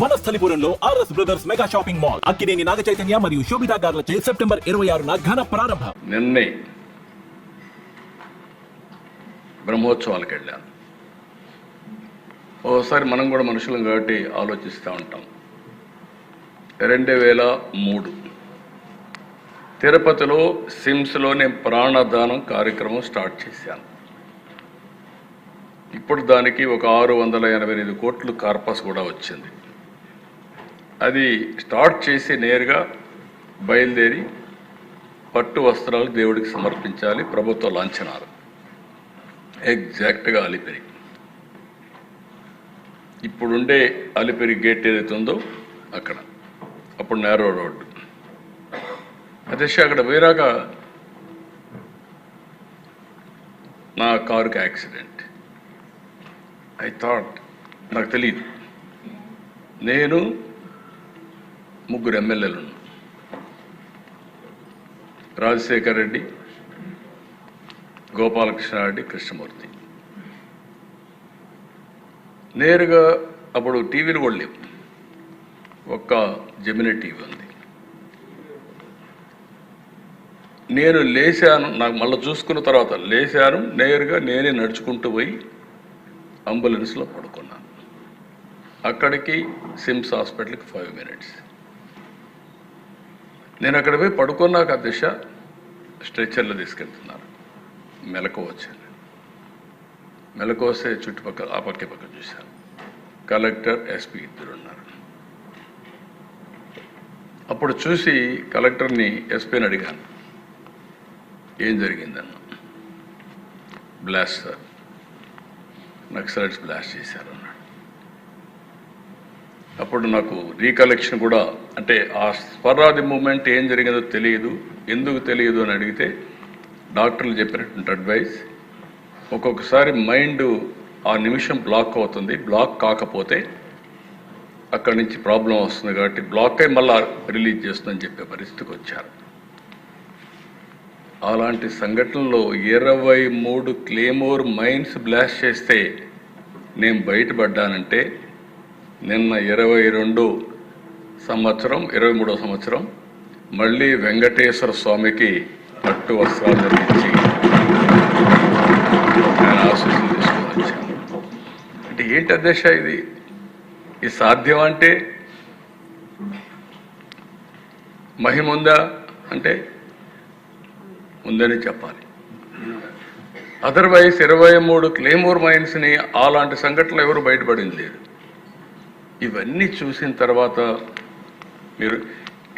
వనస్థలిపురంలో R S brothers mega shopping mall Akkineni Naga Chaitanya మరియు Sobhita గార్లచే September ఇరవై ఆరున ఘన ప్రారంభం. నిన్నే బ్రహ్మోత్సవాలకు వెళ్ళాను. ఓసారి మనం కూడా మనుషులం కాబట్టి ఆలోచిస్తూ ఉంటాం. రెండు వేల మూడు. తిరుపతిలో సిమ్స్లో నేను ప్రాణదానం కార్యక్రమం స్టార్ట్ చేశాను. ఇప్పుడు దానికి ఒక ఆరు వందల ఎనభై ఐదు కోట్లు కార్పస్ కూడా వచ్చింది. అది స్టార్ట్ చేసి నేరుగా బయలుదేరి పట్టు వస్త్రాలు దేవుడికి సమర్పించాలి ప్రభుత్వ లాంఛనాలు. ఎగ్జాక్ట్గా అలిపిరి ఇప్పుడుండే అలిపిరి గేట్ ఏదైతే ఉందో అక్కడ. అప్పుడు నేరో రోడ్డు అదే అక్కడ వేరాక నా కారుకి యాక్సిడెంట్ ఐ థాట్ నాకు తెలియదు నేను ముగ్గురు ఎమ్మెల్యేలు ఉన్నాం రాజశేఖర్ రెడ్డి గోపాలకృష్ణారెడ్డి కృష్ణమూర్తి. నేరుగా అప్పుడు టీవీలు కూడా లేవు. ఒక్క జమినీ టీవీ ఉంది. నేను లేచాను నాకు మళ్ళీ చూసుకున్న తర్వాత లేచాను నేరుగా నేనే నడుచుకుంటూ పోయి అంబులెన్స్లో పడుకున్నాను. అక్కడికి సిమ్స్ హాస్పిటల్కి ఫైవ్ మినిట్స్. నేను అక్కడ పోయి పడుకున్నాక దిశ స్ట్రెచ్చర్లో తీసుకెళ్తున్నారు. మెలకు వచ్చాను మెలకు వస్తే చుట్టుపక్కల ఆ పక్క పక్క చూశాను కలెక్టర్ ఎస్పీ ఇద్దరు ఉన్నారు. అప్పుడు చూసి కలెక్టర్ని ఎస్పీని అడిగాను. ఏం జరిగిందన్న? Blast sir. నక్సలైట్స్ బ్లాస్ట్ చేశారు అప్పుడు నాకు రీకలెక్షన్ కూడా అంటే ఆ స్వరాది మూమెంట్ ఏం జరిగిందో తెలియదు. ఎందుకు తెలియదు అని అడిగితే డాక్టర్లు చెప్పినటువంటి అడ్వైస్ ఒక్కొక్కసారి మైండ్ ఆ నిమిషం బ్లాక్ అవుతుంది. బ్లాక్ కాకపోతే అక్కడి నుంచి ప్రాబ్లం వస్తుంది కాబట్టి బ్లాక్ అయి మళ్ళా రిలీజ్ చేస్తుందని చెప్పే పరిస్థితికి వచ్చారు. అలాంటి సంఘటనలో ఇరవై మూడు క్లేమోర్ మైన్స్ బ్లాస్ట్ చేస్తే నేను బయటపడ్డానంటే నిన్న ఇరవై రెండు సంవత్సరం ఇరవై మూడో సంవత్సరం మళ్ళీ వెంకటేశ్వర స్వామికి పట్టు వస్త్రాలు ధరించి నేను ఆశీస్సులు తీసుకొని వచ్చాను. అంటే ఏంటి అధ్యక్ష ఇది? ఇది సాధ్యం అంటే మహిమ ఉందా అంటే ఉందని చెప్పాలి. అదర్వైజ్ ఇరవై మూడు క్లేమోర్ మైన్స్ని అలాంటి సంఘటనలు ఎవరు బయటపడింది లేదు. ఇవన్నీ చూసిన తర్వాత మీరు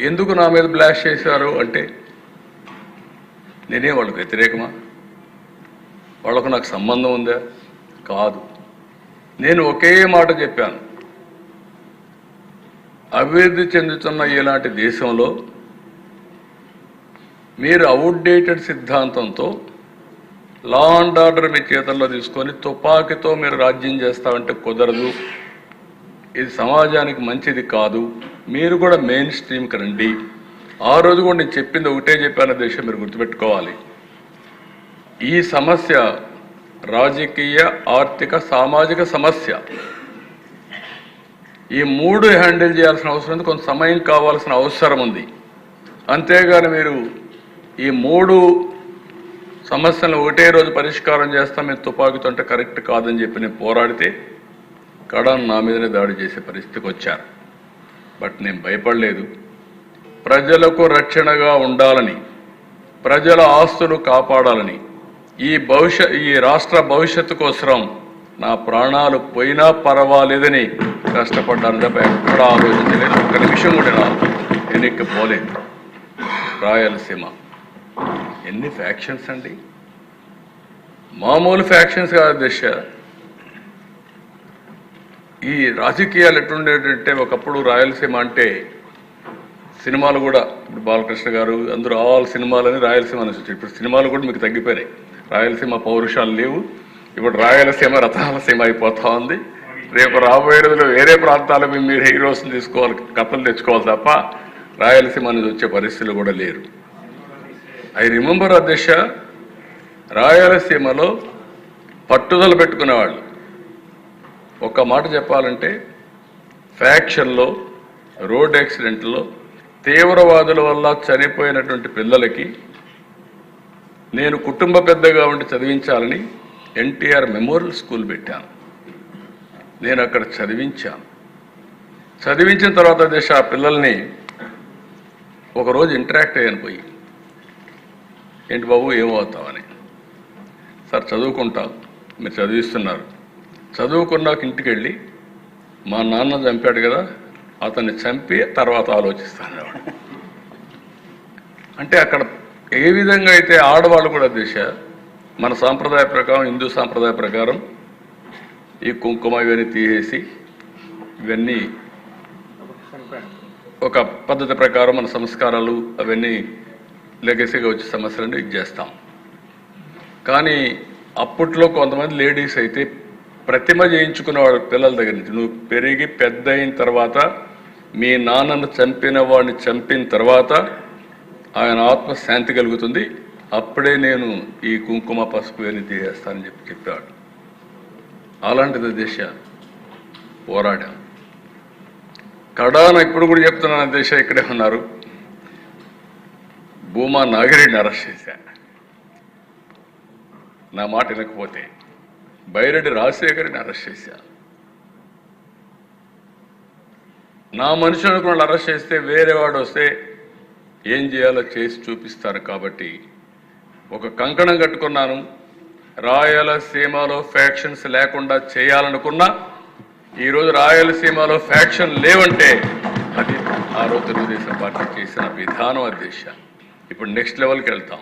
ఎందుకు నా మీద బ్లాష్ చేశారు అంటే నేనే వాళ్ళకు వ్యతిరేకమా? వాళ్ళకు నాకు సంబంధం ఉందా? కాదు. నేను ఒకే మాట చెప్పాను. అభివృద్ధి చెందుతున్న ఇలాంటి దేశంలో మీరు అవుట్డేటెడ్ సిద్ధాంతంతో లా అండ్ ఆర్డర్ మీ చేతల్లో తీసుకొని తుపాకీతో మీరు రాజ్యం చేస్తామంటే కుదరదు. ఇది సమాజానికి మంచిది కాదు. మీరు కూడా మెయిన్ స్ట్రీమ్కి రండి. ఆ రోజు కూడా నేను చెప్పింది ఒకటే చెప్పాను దేశం మీరు గుర్తుపెట్టుకోవాలి. ఈ సమస్య రాజకీయ ఆర్థిక సామాజిక సమస్య. ఈ మూడు హ్యాండిల్ చేయాల్సిన అవసరం ఉంది కొంత సమయం కావాల్సిన అవసరం ఉంది. అంతేగాని మీరు ఈ మూడు సమస్యలను ఒకటే రోజు పరిష్కారం చేస్తాం మేము తుపాకీతో అంటే కరెక్ట్ కాదని చెప్పి నేను పోరాడితే కడాన్ నా మీదనే దాడి చేసే పరిస్థితికి వచ్చారు. బట్ నేను భయపడలేదు. ప్రజలకు రక్షణగా ఉండాలని ప్రజల ఆస్తులు కాపాడాలని ఈ భవిష్య ఈ రాష్ట్ర భవిష్యత్తు కోసం నా ప్రాణాలు పోయినా పర్వాలేదని కష్టపడ్డాను తప్ప ఎక్కడ ఆలోచించలేదు. ఒక్క నిమిషం కూడా నా వెనక్కి పోలేదు రాయలసీమ. ఎన్ని ఫ్యాక్షన్స్ అండి? మామూలు ఫ్యాక్షన్స్ కాదు దిశ. ఈ రాజకీయాలు ఎట్లుండేటంటే ఒకప్పుడు రాయలసీమ అంటే సినిమాలు కూడా ఇప్పుడు బాలకృష్ణ గారు అందరూ ఆల్ సినిమాలని రాయలసీమ అని వచ్చారు. ఇప్పుడు సినిమాలు కూడా మీకు తగ్గిపోయినాయి. రాయలసీమ పౌరుషాలు లేవు. ఇప్పుడు రాయలసీమ రథాలసీమ అయిపోతా ఉంది. రేపు రాబోయే రోజుల్లో వేరే ప్రాంతాల మీద మీరు హీరోస్ని తీసుకోవాలి కథలు తెచ్చుకోవాలి తప్ప రాయలసీమ అనేది వచ్చే పరిస్థితులు కూడా లేరు. ఐ రిమెంబర్ అధ్యక్ష రాయలసీమలో పట్టుదల పెట్టుకునేవాళ్ళు. ఒక్క మాట చెప్పాలంటే ఫ్యాక్షన్లో రోడ్ యాక్సిడెంట్లో తీవ్రవాదుల వల్ల చనిపోయినటువంటి పిల్లలకి నేను కుటుంబ పెద్దగా ఉండి చదివించాలని ఎన్టీఆర్ మెమోరియల్ స్కూల్ పెట్టాను. నేను అక్కడ చదివించాను. చదివించిన తర్వాత దేశ ఆ పిల్లల్ని ఒకరోజు ఇంటరాక్ట్ అయ్యాను పోయి. ఏంటి బాబు ఏమవుతావని సార్ చదువుకుంటాం. మీరు చదివిస్తున్నారు. చదువుకున్నాక ఇంటికి వెళ్ళి మా నాన్న చంపాడు కదా అతన్ని చంపి తర్వాత ఆలోచిస్తాను అంటే అక్కడ ఏ విధంగా అయితే ఆడవాళ్ళు కూడా దిశ మన సాంప్రదాయ ప్రకారం హిందూ సాంప్రదాయ ప్రకారం ఈ కుంకుమ ఇవన్నీ తీసేసి ఇవన్నీ ఒక పద్ధతి ప్రకారం మన సంస్కారాలు అవన్నీ లెగసీగా వచ్చే సమస్యలను ఇది చేస్తాం. కానీ అప్పట్లో కొంతమంది లేడీస్ అయితే ప్రతిమ చేయించుకునే వాళ్ళ పిల్లల దగ్గర నుంచి. నువ్వు పెరిగి పెద్ద అయిన తర్వాత మీ నాన్నను చంపిన వాడిని చంపిన తర్వాత ఆయన ఆత్మ శాంతి కలుగుతుంది. అప్పుడే నేను ఈ కుంకుమ పసుపు అని తీసేస్తానని చెప్పి చెప్పాడు అలాంటిది దేశ పోరాడాం కడాన ఇప్పుడు కూడా చెప్తున్నాను దిశ ఇక్కడే ఉన్నారు. భూమా నాగిరెడ్డిని అరెస్ట్ చేశా. నా మాట వినకపోతే. బైరెడ్డి రాజశేఖర్ని అరెస్ట్ చేశా నా మనిషి అనుకున్న అరెస్ట్ చేస్తే వేరే వాడు వస్తే ఏం చేయాలో చేసి చూపిస్తారు కాబట్టి ఒక కంకణం కట్టుకున్నాను. రాయలసీమలో ఫ్యాక్షన్స్ లేకుండా చేయాలనుకున్నా ఈరోజు రాయలసీమలో ఫ్యాక్షన్ లేవంటే అది ఆ రోజు తెలుగుదేశం పార్టీ చేసిన విధానం అధ్యక్ష ఇప్పుడు నెక్స్ట్ లెవెల్కి వెళ్తాం.